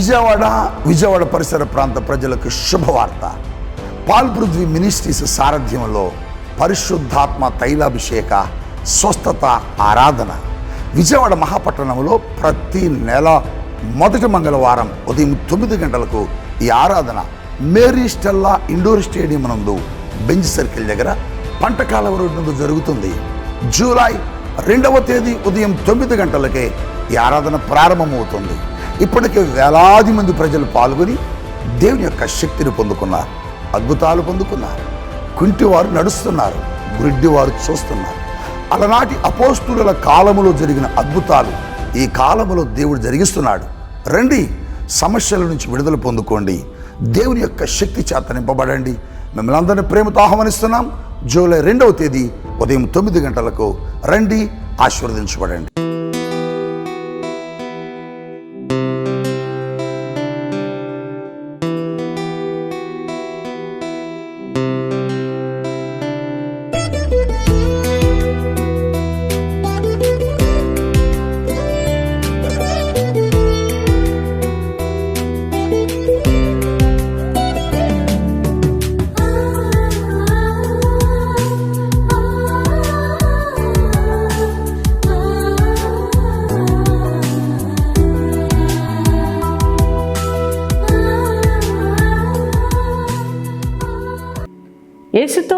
విజయవాడ విజయవాడ పరిసర ప్రాంత ప్రజలకు శుభవార్త. పాల్పృథ్వీ మినిస్ట్రీస్ సారథ్యంలో పరిశుద్ధాత్మ తైలాభిషేక స్వస్థత ఆరాధన. విజయవాడ మహాపట్టణంలో ప్రతి నెల మొదటి మంగళవారం ఉదయం తొమ్మిది గంటలకు ఈ ఆరాధన. మేరీ స్టెల్లా ఇండోర్ స్టేడియం నందు బెంచ్ సర్కిల్ దగ్గర పంటకాలం రోడ్డు నందు జరుగుతుంది. జూలై రెండవ తేదీ ఉదయం తొమ్మిది గంటలకే ఈ ఆరాధన ప్రారంభమవుతుంది. ఇప్పటికే వేలాది మంది ప్రజలు పాల్గొని దేవుని యొక్క శక్తిని పొందుకున్నారు అద్భుతాలు పొందుకున్నారు. కుంటివారు నడుస్తున్నారు గురిడ్డివారు చూస్తున్నారు. అలనాటి అపోస్తుల కాలములో జరిగిన అద్భుతాలు ఈ కాలములో దేవుడు జరిగిస్తున్నాడు. రండి సమస్యల నుంచి విడుదల పొందుకోండి. దేవుని యొక్క శక్తి చేత నింపబడండి. మిమ్మల్ని అందరినీ ప్రేమతో ఆహ్వానిస్తున్నాం. జూలై రెండవ తేదీ ఉదయం తొమ్మిది గంటలకు రండి ఆశీర్వదించబడండి.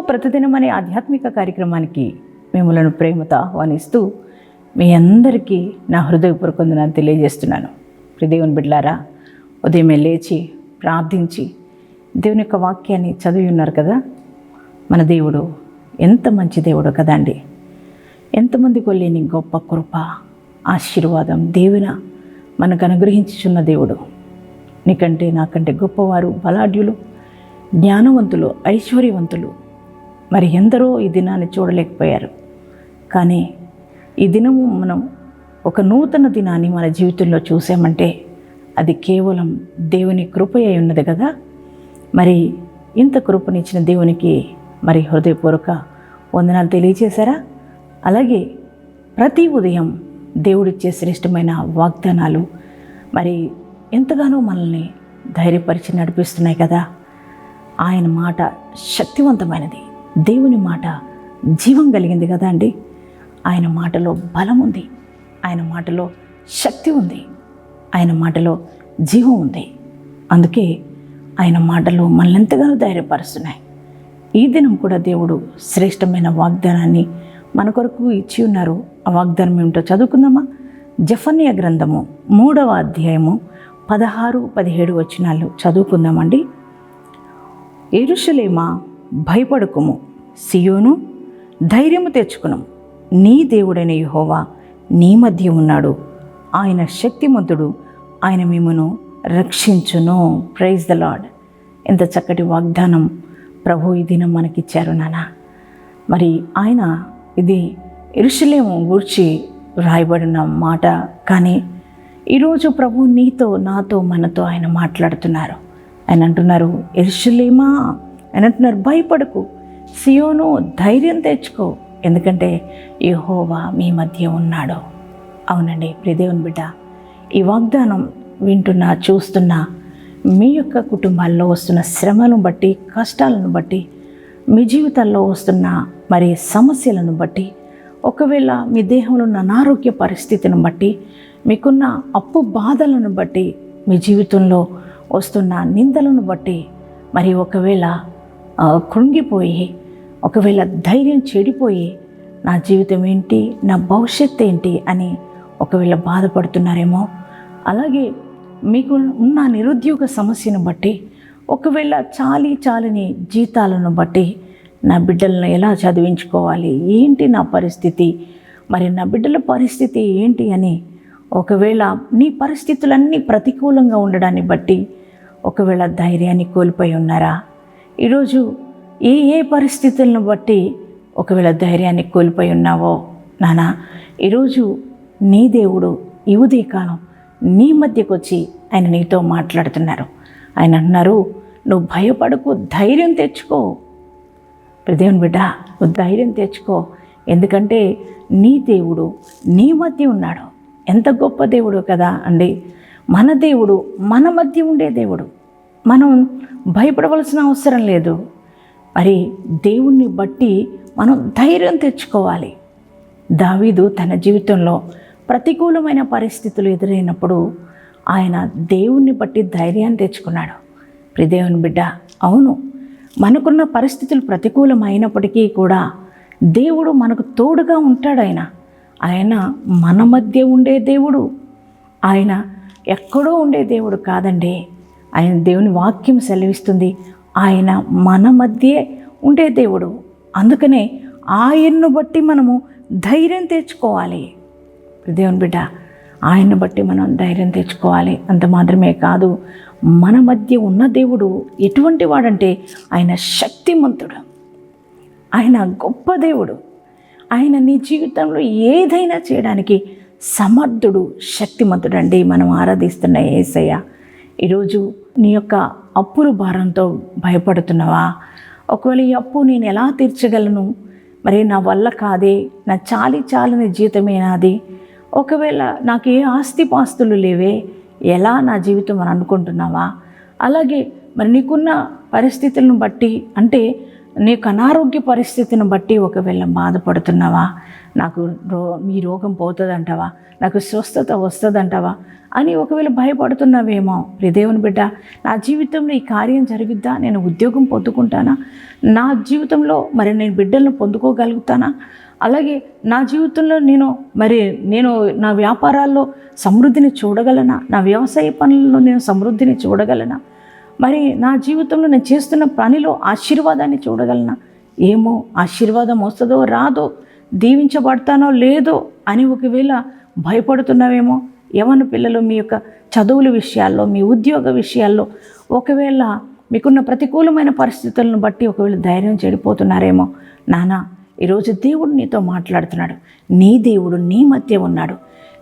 ప్రతిదినం అనే ఆధ్యాత్మిక కార్యక్రమానికి మిమ్మలను ప్రేమతో ఆహ్వానిస్తూ మీ అందరికీ నా హృదయపూర్వక వందనాలు తెలియజేస్తున్నాను. దేవుని బిడ్లారా ఉదయమే లేచి ప్రార్థించి దేవుని యొక్క వాక్యాన్ని చదివి ఉన్నారు కదా? మన దేవుడు ఎంత మంచి దేవుడు అండి. ఎంతమందికి లేని గొప్ప కృప ఆశీర్వాదం దేవున మనకు అనుగ్రహించుచున్న దేవుడు. నీకంటే నాకంటే గొప్పవారు బలాఢ్యులు జ్ఞానవంతులు ఐశ్వర్యవంతులు మరి ఎందరో ఈ దినాన్ని చూడలేకపోయారు. కానీ ఈ దినము మనం ఒక నూతన దినాన్ని మన జీవితంలో చూసామంటే అది కేవలం దేవుని కృప అయి ఉన్నది కదా? మరి ఇంత కృపనిచ్చిన దేవునికి మరి హృదయపూర్వక వందనాలు తెలియచేశారా? అలాగే ప్రతి ఉదయం దేవుడిచ్చే శ్రేష్టమైన వాగ్దానాలు మరి ఎంతగానో మనల్ని ధైర్యపరిచి నడిపిస్తున్నాయి కదా? ఆయన మాట శక్తివంతమైనది. దేవుని మాట జీవం కలిగింది కదా అండి? ఆయన మాటలో బలం ఉంది. ఆయన మాటలో శక్తి ఉంది. ఆయన మాటలో జీవం ఉంది. అందుకే ఆయన మాటలు మనల్ని ధైర్యపరుస్తున్నాయి. ఈ దినం కూడా దేవుడు శ్రేష్టమైన వాగ్దానాన్ని మన కొరకు ఇచ్చి ఉన్నారు. ఆ వాగ్దానం ఏమిటో చదువుకుందామా? జఫన్య గ్రంథము మూడవ అధ్యాయము పదహారు పదిహేడు వచనాలు చదువుకుందామండి. ఎరుషలేమా భయపడుకుము. సియోను ధైర్యము తెచ్చుకును నీ దేవుడైన యుహోవా నీ మధ్య ఉన్నాడు. ఆయన శక్తిమంతుడు. ఆయన మిమ్మను రక్షించును. ప్రైజ్ ద లాడ్ ఎంత చక్కటి వాగ్దానం ప్రభు ఈ దినం మనకిచ్చారు నాన్న మరి ఆయన ఇది ఇరుషులేము గూర్చి రాయబడిన మాట కానీ ఈరోజు ప్రభు నీతో నాతో మనతో ఆయన మాట్లాడుతున్నారు. ఆయన అంటున్నారు ఎరుషులేమా? ఆయన అంటున్నారు భయపడకు. సియోను ధైర్యం తెచ్చుకో ఎందుకంటే యహోవా మీ మధ్య ఉన్నాడు. అవునండి ప్రియదేవుని బిడ్డ ఈ వాగ్దానం వింటున్నా చూస్తున్నా మీ యొక్క కుటుంబాల్లో వస్తున్న శ్రమలను బట్టి కష్టాలను బట్టి మీ జీవితాల్లో వస్తున్న మరి సమస్యలను బట్టి ఒకవేళ మీ దేహంలో ఉన్న అనారోగ్య పరిస్థితిని బట్టి మీకున్న అప్పు బాధలను బట్టి మీ జీవితంలో వస్తున్న నిందలను బట్టి మరి ఒకవేళ కృంగిపోయి ఒకవేళ ధైర్యం చెడిపోయి నా జీవితం ఏంటి నా భవిష్యత్ ఏంటి అని ఒకవేళ బాధపడుతున్నారేమో అలాగే మీకు ఉన్న నిరుద్యోగ సమస్యను బట్టి ఒకవేళ చాలి చాలని జీతాలను బట్టి నా బిడ్డలను ఎలా చదివించుకోవాలి ఏంటి నా పరిస్థితి మరి నా బిడ్డల పరిస్థితి ఏంటి అని ఒకవేళ నీ పరిస్థితులన్నీ ప్రతికూలంగా ఉండడాన్ని బట్టి ఒకవేళ ధైర్యాన్ని కోల్పోయి ఉన్నారా? ఈరోజు ఏ ఏ పరిస్థితులను బట్టి ఒకవేళ ధైర్యాన్ని కోల్పోయి ఉన్నావో నానా ఈరోజు నీ దేవుడు ఈ ఉదయకాలం నీ మధ్యకు వచ్చి ఆయన నీతో మాట్లాడుతున్నారు. ఆయన అన్నారు నువ్వు భయపడకు ధైర్యం తెచ్చుకో. ప్రదేవుని బిడ్డ నువ్వు ధైర్యం తెచ్చుకో. ఎందుకంటే నీ దేవుడు నీ మధ్య ఉన్నాడు. ఎంత గొప్ప దేవుడు కదా అండి. మన దేవుడు మన మధ్య ఉండే దేవుడు. మనం భయపడవలసిన అవసరం లేదు. మరి దేవుణ్ణి బట్టి మనం ధైర్యం తెచ్చుకోవాలి. దావీదు తన జీవితంలో ప్రతికూలమైన పరిస్థితులు ఎదురైనప్పుడు ఆయన దేవుణ్ణి బట్టి ధైర్యాన్ని తెచ్చుకున్నాడు. ప్రిదేవుని బిడ్డ అవును మనకున్న పరిస్థితులు ప్రతికూలమైనప్పటికీ కూడా దేవుడు మనకు తోడుగా ఉంటాడు ఆయన. ఆయన మన మధ్య ఉండే దేవుడు. ఆయన ఎక్కడో ఉండే దేవుడు కాదండి. ఆయన దేవుని వాక్యం సెలవిస్తుంది. ఆయన మన మధ్యే ఉండే దేవుడు. అందుకనే ఆయన్ను బట్టి మనము ధైర్యం తెచ్చుకోవాలి. దేవుని బిడ్డ ఆయన్ని బట్టి మనం ధైర్యం తెచ్చుకోవాలి. అంత మాత్రమే కాదు మన మధ్య ఉన్న దేవుడు ఎటువంటి వాడంటే ఆయన శక్తిమంతుడు. ఆయన గొప్ప దేవుడు. ఆయన నీ జీవితంలో ఏదైనా చేయడానికి సమర్థుడు శక్తిమంతుడు అండి మనం ఆరాధిస్తున్న ఏసయ్య. ఈరోజు నీ యొక్క అప్పుల భారంతో భయపడుతున్నావా? ఒకవేళ ఈ అప్పు నేను ఎలా తీర్చగలను? మరి నా వల్ల కాదే నా చాలి చాలని జీవితమే నాది. ఒకవేళ నాకు ఏ ఆస్తిపాస్తులు లేవే ఎలా నా జీవితం అని అనుకుంటున్నావా? అలాగే మరి నీకున్న పరిస్థితులను బట్టి అంటే నీకు అనారోగ్య పరిస్థితిని బట్టి ఒకవేళ బాధపడుతున్నావా నాకు రో మీ రోగం పోతుందంటావా నాకు స్వస్థత వస్తుందంటావా అని ఒకవేళ భయపడుతున్నావేమో దేవుని బిడ్డ నా జీవితంలో ఈ కార్యం జరుగుద్దా నేను ఉద్యోగం పొందుకుంటానా నా జీవితంలో మరి నేను బిడ్డలను పొందుకోగలుగుతానా అలాగే నా జీవితంలో నేను మరి నేను నా వ్యాపారాల్లో సమృద్ధిని చూడగలనా నా వ్యవసాయ పనుల్లో నేను సమృద్ధిని చూడగలనా మరి నా జీవితంలో నేను చేస్తున్న పనిలో ఆశీర్వాదాన్ని చూడగలనా? ఏమో ఆశీర్వాదం వస్తుందో రాదో? దీవించబడతానో లేదో అని ఒకవేళ భయపడుతున్నావేమో? యవన పిల్లలు మీ యొక్క చదువుల విషయాల్లో మీ ఉద్యోగ విషయాల్లో ఒకవేళ మీకున్న ప్రతికూలమైన పరిస్థితులను బట్టి ఒకవేళ ధైర్యం చెడిపోతున్నారేమో? నానా ఈరోజు దేవుడు నీతో మాట్లాడుతున్నాడు. నీ దేవుడు నీ మధ్య ఉన్నాడు.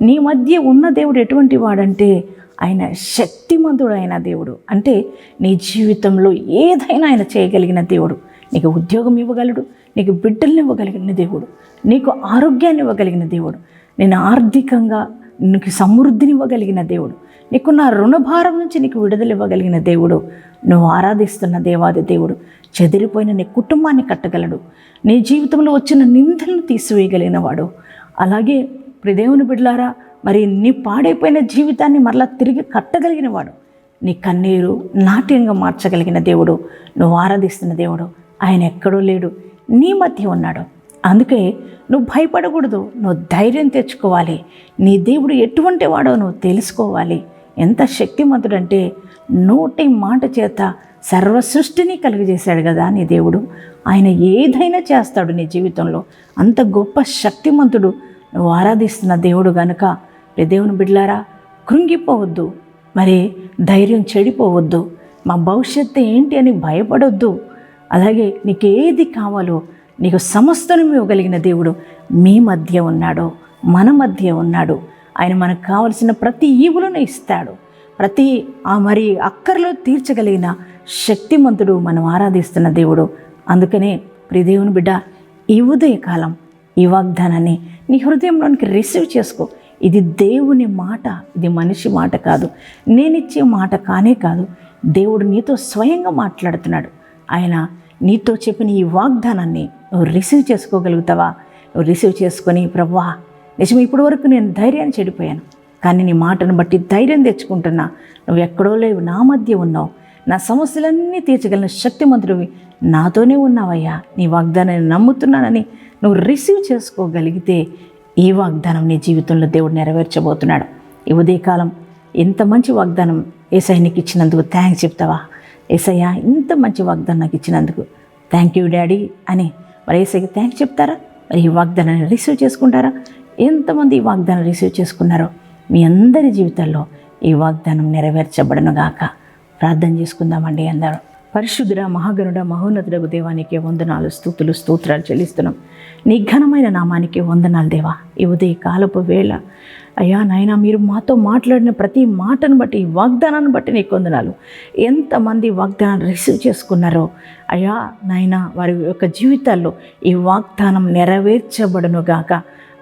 నీ మధ్య ఉన్న దేవుడు ఎటువంటి వాడంటే ఆయన శక్తిమంతుడైన దేవుడు. అంటే నీ జీవితంలో ఏదైనా ఆయన చేయగలిగిన దేవుడు. నీకు ఉద్యోగం ఇవ్వగలడు నీకు బిడ్డల్ని ఇవ్వగలిగిన దేవుడు నీకు ఆరోగ్యాన్ని ఇవ్వగలిగిన దేవుడు నేను ఆర్థికంగా నీకు సమృద్ధిని ఇవ్వగలిగిన దేవుడు నీకు నా రుణభారం నుంచి నీకు విడుదల ఇవ్వగలిగిన దేవుడు నువ్వు ఆరాధిస్తున్న దేవాది దేవుడు చెదిరిపోయిన నీ కుటుంబాన్ని కట్టగలడు నీ జీవితంలో వచ్చిన నిందలను తీసివేయగలిగిన వాడు. అలాగే దేవుని బిడ్డలారా మరి నీ పాడైపోయిన జీవితాన్ని మరలా తిరిగి కట్టగలిగిన వాడు. నీ కన్నీరు నాట్యంగా మార్చగలిగిన దేవుడు నువ్వు ఆరాధిస్తున్న దేవుడు ఆయన ఎక్కడో లేడు నీ మధ్య ఉన్నాడు. అందుకే నువ్వు భయపడకూడదు నువ్వు ధైర్యం తెచ్చుకోవాలి నీ దేవుడు ఎటువంటి వాడో నువ్వు తెలుసుకోవాలి. ఎంత శక్తిమంతుడంటే నోటి మాట చేత సర్వ సృష్టిని కలుగజేశాడు కదా నీ దేవుడు. ఆయన ఏదైనా చేస్తాడు నీ జీవితంలో. అంత గొప్ప శక్తిమంతుడు నువ్వు ఆరాధిస్తున్న దేవుడు గనుక రే దేవుని బిడ్లారా కృంగిపోవద్దు. మరి ధైర్యం చెడిపోవద్దు. మా భవిష్యత్తు ఏంటి అని భయపడొద్దు. అలాగే నీకు ఏది కావాలో నీకు సమస్తను ఇవ్వగలిగిన దేవుడు మీ మధ్య ఉన్నాడు మన మధ్య ఉన్నాడు. ఆయన మనకు కావలసిన ప్రతి ఈవులను ఇస్తాడు. ప్రతి ఆ మరి అక్కర్లో తీర్చగలిగిన శక్తిమంతుడు మనం ఆరాధిస్తున్న దేవుడు. అందుకనే ప్రిదేవుని బిడ్డ ఈ ఉదయకాలం ఈ వాగ్దానాన్ని నీ హృదయంలోనికి రిసీవ్ చేసుకో. ఇది దేవుని మాట ఇది మనిషి మాట కాదు. నేనిచ్చే మాట కానే కాదు. దేవుడు నీతో స్వయంగా మాట్లాడుతున్నాడు. ఆయన నీతో చెప్పిన ఈ వాగ్దానాన్ని నువ్వు రిసీవ్ చేసుకోగలుగుతావా? నువ్వు రిసీవ్ చేసుకొని ప్రవ్వా నిజం ఇప్పటి వరకు నేను ధైర్యాన్ని చెడిపోయాను. కానీ నీ మాటను బట్టి ధైర్యం తెచ్చుకుంటున్నా. నువ్వు ఎక్కడో లేవు నా మధ్య ఉన్నావు. నా సమస్యలన్నీ తీర్చగలిగిన శక్తిమంతుడివి నాతోనే ఉన్నావయ్యా. నీ వాగ్దానాన్ని నమ్ముతున్నానని నువ్వు రిసీవ్ చేసుకోగలిగితే ఈ వాగ్దానం నీ జీవితంలో దేవుడు నెరవేర్చబోతున్నాడు. ఈ ఉదయకాలం ఇంత మంచి వాగ్దానం ఏసఐ నీకు ఇచ్చినందుకు థ్యాంక్స్ చెప్తావా? ఏసయ్య ఇంత మంచి వాగ్దానం నాకు ఇచ్చినందుకు థ్యాంక్ యూ డాడీ అని మరి ఏసైకి థ్యాంక్స్ చెప్తారా? మరి ఈ వాగ్దానాన్ని రిసీవ్ చేసుకుంటారా? ఎంతమంది ఈ వాగ్దానం రిసీవ్ చేసుకున్నారో మీ అందరి జీవితాల్లో ఈ వాగ్దానం నెరవేర్చబడను గాక ప్రార్థన చేసుకుందామండి అన్నారు పరిశుద్ధుడ మహాగణుడ మహోన్నతుడకు దేవానికి వందనాలు స్థుతులు స్తోత్రాలు చెల్లిస్తున్నాం. నీ ఘనమైన నామానికి వందనాలు దేవా. ఈ ఉదయ కాలపు వేళ అయ్యా నాయన మీరు మాతో మాట్లాడిన ప్రతి మాటను బట్టి వాగ్దానాన్ని బట్టి నీకు వందనాలు. ఎంతమంది వాగ్దానాన్ని రిసీవ్ చేసుకున్నారో అయ్యా నాయన వారి యొక్క జీవితాల్లో ఈ వాగ్దానం నెరవేర్చబడును గాక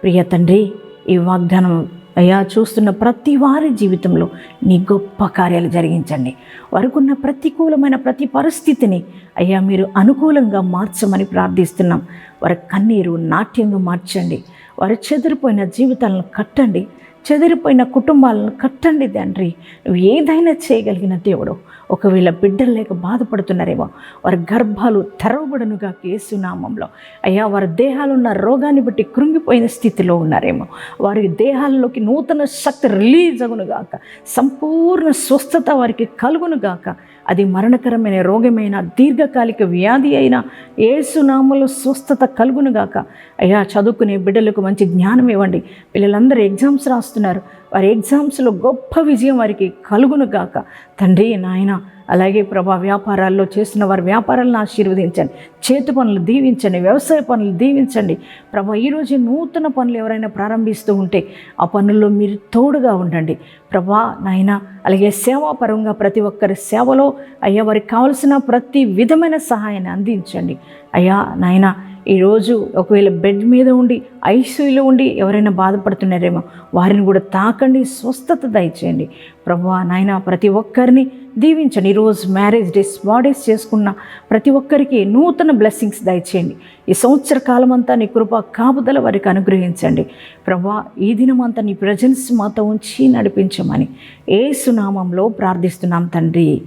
ప్రియ తండ్రి ఈ వాగ్దానం అయ్యా చూస్తున్న ప్రతి వారి జీవితంలో నీ గొప్ప కార్యాలు జరిగించండి. వారికున్న ప్రతికూలమైన ప్రతి పరిస్థితిని అయ్యా మీరు అనుకూలంగా మార్చమని ప్రార్థిస్తున్నాం. వారి కన్నీరు నాట్యంగా మార్చండి. వారి చెదిరిపోయిన జీవితాలను కట్టండి. చెదిరిపోయిన కుటుంబాలను కట్టండి తండ్రి. నువ్వు ఏదైనా చేయగలిగిన దేవుడు. ఒకవేళ బిడ్డలు లేక బాధపడుతున్నారేమో వారి గర్భాలు తెరవబడనుగా కేసునామంలో అయ్యా వారి దేహాలున్న రోగాన్ని బట్టి కృంగిపోయిన స్థితిలో ఉన్నారేమో. వారి దేహాల్లోకి నూతన శక్తి రిలీజ్ అగునుగాక. సంపూర్ణ స్వస్థత వారికి కలుగునుగాక. అది మరణకరమైన రోగమైన దీర్ఘకాలిక వ్యాధి అయినా ఏసునామలో స్వస్థత కలుగునుగాక అయ్యా చదువుకునే బిడ్డలకు మంచి జ్ఞానం ఇవ్వండి. పిల్లలందరూ ఎగ్జామ్స్ రాస్తున్నారు. వారి ఎగ్జామ్స్లో గొప్ప విజయం వారికి కలుగునుగాక తండ్రి నాయన అలాగే ప్రభా వ్యాపారాల్లో చేసిన వారి వ్యాపారాలను ఆశీర్వదించండి. చేతి పనులు దీవించండి వ్యవసాయ పనులు దీవించండి. ప్రభా ఈరోజు నూతన పనులు ఎవరైనా ప్రారంభిస్తూ ఉంటే ఆ పనుల్లో మీరు తోడుగా ఉండండి. ప్రభా నాయన అలాగే సేవాపరంగా ప్రతి ఒక్కరి సేవలో అయ్యా వారికి కావలసిన ప్రతి విధమైన సహాయాన్ని అందించండి. అయ్యా నాయన ఈరోజు ఒకవేళ బెడ్ మీద ఉండి ఐసీయూలో ఉండి ఎవరైనా బాధపడుతున్నారేమో వారిని కూడా తాకండి స్వస్థత దయచేయండి. ప్రభు నాయన ప్రతి ఒక్కరిని దీవించండి. ఈరోజు మ్యారేజ్ డేస్ బాడీస్ చేసుకున్న ప్రతి ఒక్కరికి నూతన బ్లెస్సింగ్స్ దయచేయండి. ఈ సంవత్సర కాలం అంతా నీ కృప కాపుదల వారికి అనుగ్రహించండి. ప్రభా ఈ దినమంతా నీ ప్రజెన్స్ మాతో ఉంచి నడిపించమని ఏ సునామంలో ప్రార్థిస్తున్నాం తండ్రి.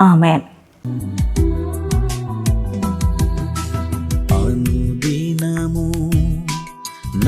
ఆమెన్.